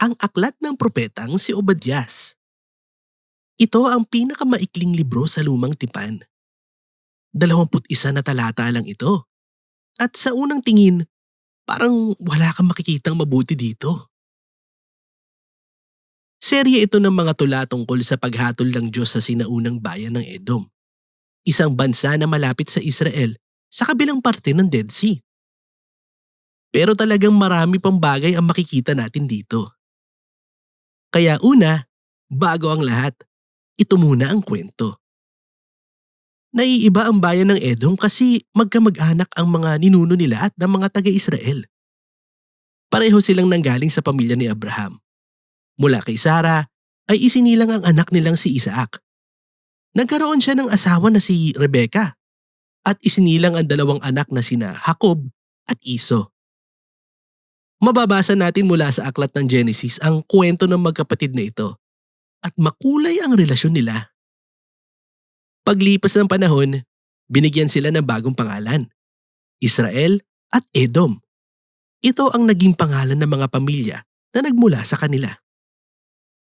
ang aklat ng propetang si Obadias. Ito ang pinakamaikling libro sa lumang tipan. 21 na talata lang ito. At sa unang tingin, parang wala kang makikitang mabuti dito. Serye ito ng mga tula tungkol sa paghatol ng Diyos sa sinaunang bayan ng Edom. Isang bansa na malapit sa Israel sa kabilang parte ng Dead Sea. Pero talagang marami pang bagay ang makikita natin dito. Kaya una, bago ang lahat, ito muna ang kwento. Naiiba ang bayan ng Edom kasi magkamag-anak ang mga ninuno nila at ng mga taga-Israel. Pareho silang nanggaling sa pamilya ni Abraham. Mula kay Sarah ay isinilang ang anak nilang si Isaac. Nagkaroon siya ng asawa na si Rebecca at isinilang ang dalawang anak na sina Jacob at Iso. Mababasa natin mula sa aklat ng Genesis ang kwento ng magkapatid na ito at makulay ang relasyon nila. Paglipas ng panahon, binigyan sila ng bagong pangalan, Israel at Edom. Ito ang naging pangalan ng mga pamilya na nagmula sa kanila.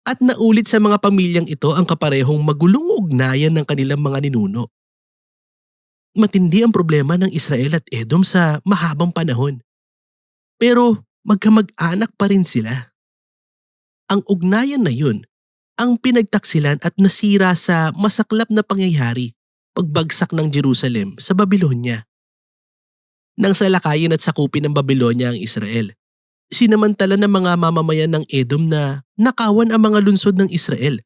At naulit sa mga pamilyang ito ang kaparehong magulong ugnayan ng kanilang mga ninuno. Matindi ang problema ng Israel at Edom sa mahabang panahon. Pero magkamag-anak pa rin sila. Ang ugnayan na yun ang pinagtaksilan at nasira sa masaklap na pangyayari pagbagsak ng Jerusalem sa Babylonia. Nang salakayin at sakupin ng Babylonia ang Israel, sinamantala ng mga mamamayan ng Edom na nakawan ang mga lungsod ng Israel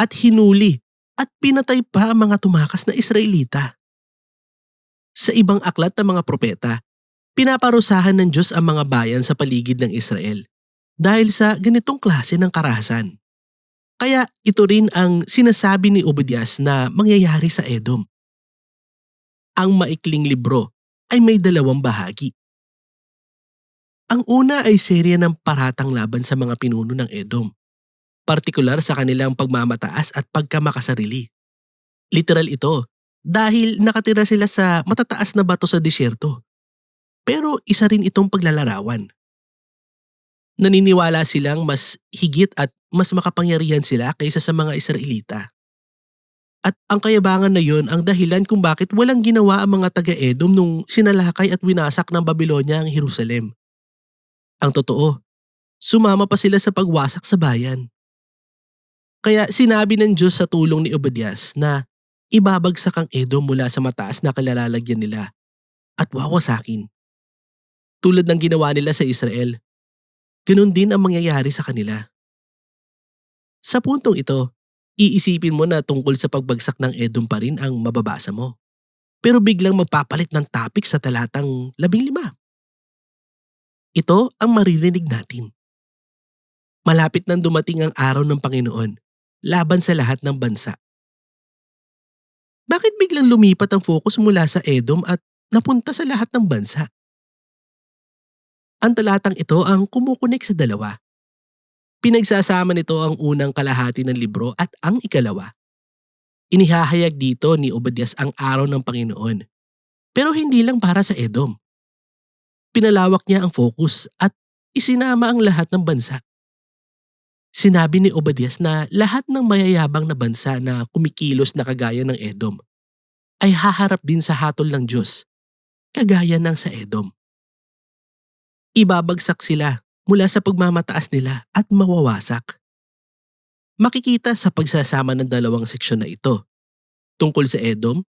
at hinuli at pinatay pa ang mga tumakas na Israelita. Sa ibang aklat ng mga propeta, pinaparusahan ng Diyos ang mga bayan sa paligid ng Israel dahil sa ganitong klase ng karahasan. Kaya ito rin ang sinasabi ni Obadias na mangyayari sa Edom. Ang maikling libro ay may dalawang bahagi. Ang una ay serya ng paratang laban sa mga pinuno ng Edom, partikular sa kanilang pagmamataas at pagkamakasarili. Literal ito dahil nakatira sila sa matataas na bato sa disyerto. Pero isa rin itong paglalarawan naniniwala silang mas higit at mas makapangyarihan sila kaysa sa mga Israelita. At ang kayabangan na yun ang dahilan kung bakit walang ginawa ang mga taga-Edom nung sinalakay at winasak ng Babylonia ang Jerusalem. Ang totoo, sumama pa sila sa pagwasak sa bayan. Kaya sinabi ng Diyos sa tulong ni Obadias na ibabagsak ang Edom mula sa mataas na kalalalagyan nila at wawasakin. Tulad ng ginawa nila sa Israel, ganun din ang mangyayari sa kanila. Sa puntong ito, iisipin mo na tungkol sa pagbagsak ng Edom pa rin ang mababasa mo. Pero biglang magpapalit ng topic sa talatang labing lima. Ito ang maririnig natin. Malapit nang dumating ang araw ng Panginoon laban sa lahat ng bansa. Bakit biglang lumipat ang focus mula sa Edom at napunta sa lahat ng bansa? Ang talatang ito ang kumukunik sa dalawa. Pinagsasama nito ang unang kalahati ng libro at ang ikalawa. Inihahayag dito ni Obadias ang araw ng Panginoon. Pero hindi lang para sa Edom. Pinalawak niya ang focus at isinama ang lahat ng bansa. Sinabi ni Obadias na lahat ng mayayabang na bansa na kumikilos na kagaya ng Edom ay haharap din sa hatol ng Diyos, kagaya ng sa Edom ibabagsak sila mula sa pagmamataas nila at mawawasak. Makikita sa pagsasama ng dalawang seksyon na ito, tungkol sa Edom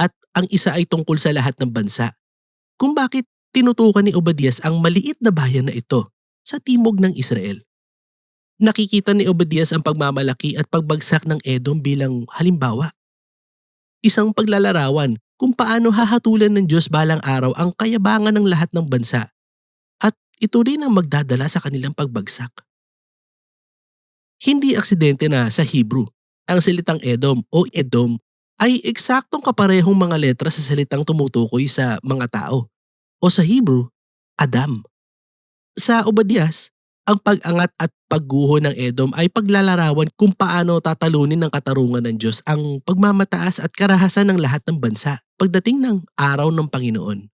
at ang isa ay tungkol sa lahat ng bansa, kung bakit tinutukan ni Obadias ang maliit na bayan na ito sa timog ng Israel. Nakikita ni Obadias ang pagmamalaki at pagbagsak ng Edom bilang halimbawa. Isang paglalarawan kung paano hahatulan ng Diyos balang araw ang kayabangan ng lahat ng bansa ito rin ang magdadala sa kanilang pagbagsak. Hindi aksidente na sa Hebrew, ang salitang Edom o Edom ay eksaktong kaparehong mga letra sa salitang tumutukoy sa mga tao o sa Hebrew, Adam. Sa Obadias, ang pag-angat at pagguho ng Edom ay paglalarawan kung paano tatalunin ng katarungan ng Diyos ang pagmamataas at karahasan ng lahat ng bansa pagdating ng araw ng Panginoon.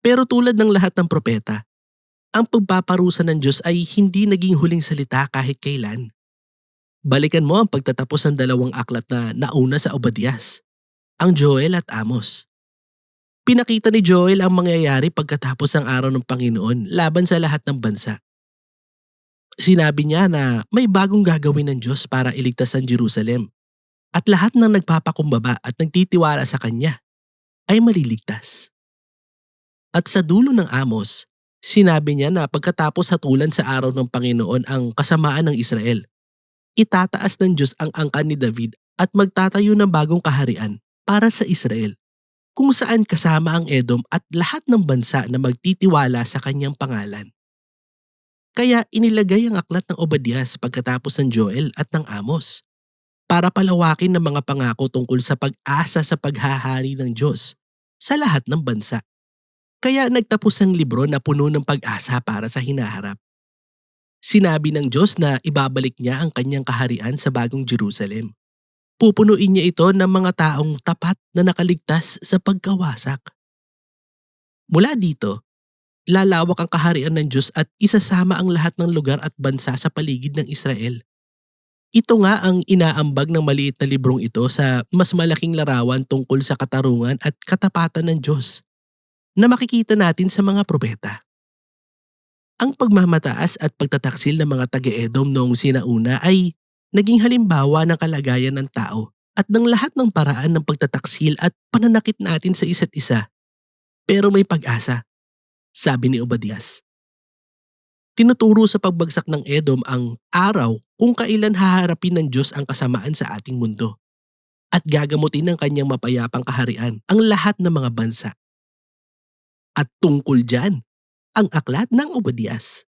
Pero tulad ng lahat ng propeta, Ang pagpaparusa ng Diyos ay hindi naging huling salita kahit kailan. Balikan mo ang pagtatapos ng dalawang aklat na nauna sa Obadias, ang Joel at Amos. Pinakita ni Joel ang mangyayari pagkatapos ng araw ng Panginoon laban sa lahat ng bansa. Sinabi niya na may bagong gagawin ng Diyos para iligtas ang Jerusalem at lahat ng nagpapakumbaba at nagtitiwala sa Kanya ay maliligtas. At sa dulo ng Amos, sinabi niya na pagkatapos hatulan sa araw ng Panginoon ang kasamaan ng Israel, itataas ng Diyos ang angkan ni David at magtatayo ng bagong kaharian para sa Israel, kung saan kasama ang Edom at lahat ng bansa na magtitiwala sa kanyang pangalan. Kaya inilagay ang aklat ng Obadias pagkatapos ng Joel at ng Amos para palawakin ng mga pangako tungkol sa pag-asa sa paghahari ng Diyos sa lahat ng bansa. Kaya nagtapos ang libro na puno ng pag-asa para sa hinaharap. Sinabi ng Diyos na ibabalik niya ang kanyang kaharian sa bagong Jerusalem. Pupunuin niya ito ng mga taong tapat na nakaligtas sa pagkawasak. Mula dito, lalawak ang kaharian ng Diyos at isasama ang lahat ng lugar at bansa sa paligid ng Israel. Ito nga ang inaambag ng maliit na librong ito sa mas malaking larawan tungkol sa katarungan at katapatan ng Diyos na makikita natin sa mga propeta. Ang pagmamataas at pagtataksil ng mga taga-Edom noong sinauna ay naging halimbawa ng kalagayan ng tao at ng lahat ng paraan ng pagtataksil at pananakit natin sa isa't isa. Pero may pag-asa, sabi ni Obadias. Tinuturo sa pagbagsak ng Edom ang araw kung kailan haharapin ng Diyos ang kasamaan sa ating mundo at gagamutin ng kanyang mapayapang kaharian ang lahat ng mga bansa. At tungkol dyan, ang aklat ng Obadias.